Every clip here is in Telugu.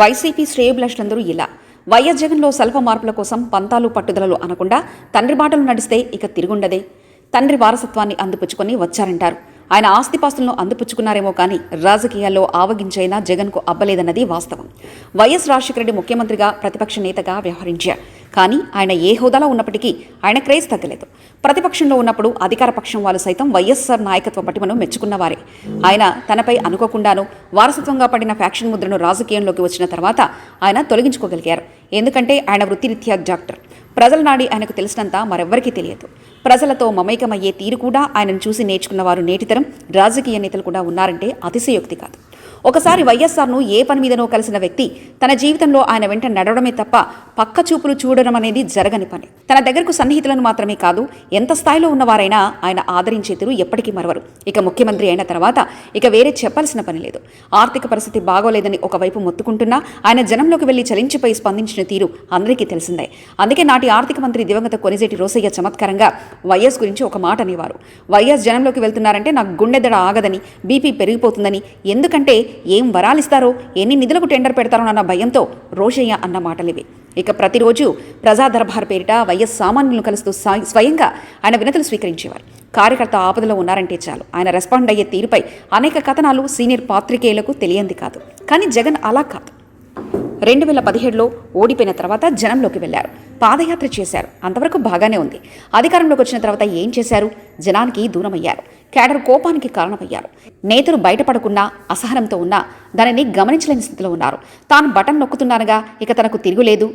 వైసీపీ శ్రేయభిలాషులందరూ ఇలా. వైఎస్ జగన్లో స్వల్ప మార్పుల కోసం పంతాలు పట్టుదలలు అనకుండా తండ్రి బాటలు నడిస్తే ఇక తిరుగుండదే. తండ్రి వారసత్వాన్ని అందిపుచ్చుకొని వచ్చారంటారు. ఆయన ఆస్తిపాస్తులను అందిపుచ్చుకున్నారేమో కానీ రాజకీయాల్లో ఆవగించైనా జగన్కు అబ్బలేదన్నది వాస్తవం. వైఎస్ రాజశేఖర రెడ్డి ముఖ్యమంత్రిగా ప్రతిపక్ష నేతగా వ్యవహరించారు. కానీ ఆయన ఏ హోదాలో ఉన్నప్పటికీ ఆయన క్రేజ్ తగ్గలేదు. ప్రతిపక్షంలో ఉన్నప్పుడు అధికార పక్షం వాళ్ళు సైతం వైఎస్ఆర్ నాయకత్వ పటిమను మెచ్చుకున్నవారే. ఆయన తనపై అనుకోకుండాను వారసత్వంగా పడిన ఫ్యాక్షన్ ముద్రను రాజకీయంలోకి వచ్చిన తర్వాత ఆయన తొలగించుకోగలిగారు. ఎందుకంటే ఆయన వృత్తిరీత్యా డాక్టర్. ప్రజల నాడి ఆయనకు తెలిసినంత మరెవ్వరికీ తెలియదు. ప్రజలతో మమైకమయ్యే తీరు కూడా ఆయనను చూసి నేర్చుకున్న వారు నేటితరం రాజకీయ నేతలు కూడా ఉన్నారంటే అతిశయోక్తి కాదు. ఒకసారి వైఎస్ఆర్ను ఏ పని మీదనో కలిసిన వ్యక్తి తన జీవితంలో ఆయన వెంట నడవడమే తప్ప పక్క చూపులు చూడడం అనేది జరగని పని. తన దగ్గరకు సన్నిహితులను మాత్రమే కాదు ఎంత స్థాయిలో ఉన్నవారైనా ఆయన ఆదరించే తీరు ఎప్పటికీ మరవరు. ఇక ముఖ్యమంత్రి అయిన తర్వాత ఇక వేరే చెప్పాల్సిన పని లేదు. ఆర్థిక పరిస్థితి బాగోలేదని ఒకవైపు మొత్తుకుంటున్నా ఆయన జనంలోకి వెళ్ళి చలించిపోయి స్పందించిన తీరు అందరికీ తెలిసిందే. అందుకే నాటి ఆర్థిక మంత్రి దివంగత కొనిజేటి రోసయ్య చమత్కారంగా వైఎస్ గురించి ఒక మాట అనేవారు. వైఎస్ జనంలోకి వెళ్తున్నారంటే నాకు గుండెదడ ఆగదని బీపీ పెరిగిపోతుందని ఎందుకంటే ఏం వరాలిస్తారో ఎన్ని నిధులకు టెండర్ పెడతారో అన్న భయంతో రోషయ్య అన్న మాటలివి. ఇక ప్రతిరోజు ప్రజాదర్బార్ పేరిట వైఎస్ సామాన్యులను కలుస్తూ స్వయంగా ఆయన వినతులు స్వీకరించేవారు. కార్యకర్త ఆపదలో ఉన్నారంటే చాలు. ఆయన రెస్పాండ్ అయ్యే తీరుపై అనేక కథనాలు సీనియర్ పాత్రికేయులకు తెలియంది కాదు. కానీ జగన్ అలా కాదు. రెండు వేల పదిహేడులో ఓడిపోయిన తర్వాత జనంలోకి వెళ్ళారు పాదయాత్ర చేశారు. అంతవరకు బాగానే ఉంది. అధికారంలోకి వచ్చిన తర్వాత ఏం చేశారు? జనానికి దూరమయ్యారు. కేడర్ కోపానికి కారణమయ్యారు. నేతలు బయటపడకున్నా అసహనంతో ఉన్నా దానిని గమనించలేని స్థితిలో ఉన్నారు. తాను బటన్ నొక్కుతున్నానుగా ఇక తనకు తిరుగులేదు.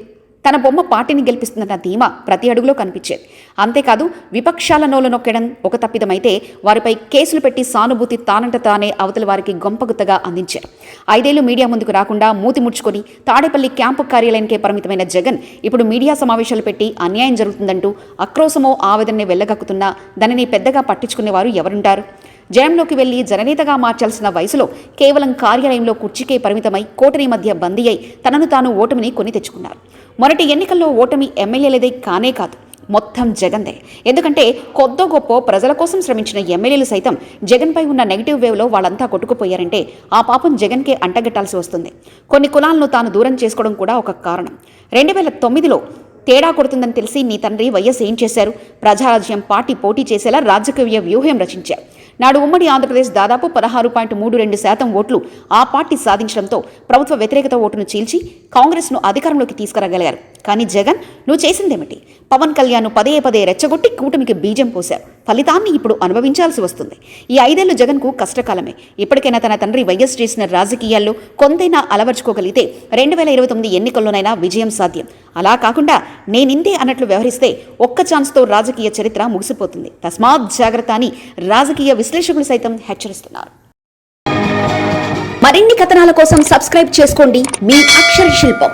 తన బొమ్మ పార్టీని గెలిపిస్తుందన్న ధీమ ప్రతి అడుగులో కనిపించేది. అంతేకాదు విపక్షాల నోలు నొక్కడం ఒక తప్పిదమైతే వారిపై కేసులు పెట్టి సానుభూతి తానంట తానే అవతల వారికి గొంపగుత్తగా అందించారు. ఐదేళ్ళు మీడియా ముందుకు రాకుండా మూతి ముడుచుకొని తాడేపల్లి క్యాంపు కార్యాలయానికే పరిమితమైన జగన్ ఇప్పుడు మీడియా సమావేశాలు పెట్టి అన్యాయం జరుగుతుందంటూ అక్రోశమో ఆవేదనని వెళ్ళగక్కుతున్నా దానిని పెద్దగా పట్టించుకునేవారు ఎవరుంటారు? జయంలోకి వెళ్ళి జననేతగా మార్చాల్సిన వయసులో కేవలం కార్యాలయంలో కుర్చీకే పరిమితమై కోటరీ మధ్య బందీ అయి తనను తాను ఓటమిని కొని తెచ్చుకున్నారు. మొన్నటి ఎన్నికల్లో ఓటమి ఎమ్మెల్యేలదే కానే కాదు మొత్తం జగన్దే ఎందుకంటే కొద్దో గొప్ప ప్రజల కోసం శ్రమించిన ఎమ్మెల్యేలు సైతం జగన్పై ఉన్న నెగిటివ్ వేవ్లో వాళ్ళంతా కొట్టుకుపోయారంటే ఆ పాపం జగన్కే అంటగట్టాల్సి వస్తుంది. కొన్ని కులాలను తాను దూరం చేసుకోవడం కూడా ఒక కారణం. రెండు వేల తొమ్మిదిలో తేడా కొడుతుందని తెలిసి నీ తండ్రి వైఎస్ ఏం చేశారు? ప్రజారాజ్యం పార్టీ పోటీ చేసేలా రాజకీయ వ్యూహం రచించారు. నాడు ఉమ్మడి ఆంధ్రప్రదేశ్ దాదాపు పదహారు పాయింట్ మూడు రెండు శాతం ఓట్లు ఆ పార్టీ సాధించడంతో ప్రభుత్వ వ్యతిరేకత ఓటును చీల్చి కాంగ్రెస్ను అధికారంలోకి తీసుకురాగలిగారు. కానీ జగన్ నువ్వు చేసిందేమిటి? పవన్ కళ్యాణ్ పదే పదే రెచ్చగొట్టి కూటమికి బీజం పోశారు ఫలితాన్ని ఇప్పుడు అనుభవించాల్సి వస్తుంది. ఈ ఐదేళ్ళు జగన్కు కష్టకాలమే. ఇప్పటికైనా తన తండ్రి వైఎస్ చేసిన రాజకీయాల్లో కొంతైనా అలవర్చుకోగలిగితే రెండు వేల ఇరవై తొమ్మిది ఎన్నికల్లోనైనా విజయం సాధ్యం. అలా కాకుండా నేనిందే అన్నట్లు వ్యవహరిస్తే ఒక్క ఛాన్స్తో రాజకీయ చరిత్ర ముగిసిపోతుంది. తస్మాత్ జాగ్రత్త అని రాజకీయ విశ్లేషకులు సైతం హెచ్చరిస్తున్నారు. మరిన్ని కథనాల కోసం సబ్స్క్రైబ్ చేసుకోండి. మీ అక్షర శిల్పం.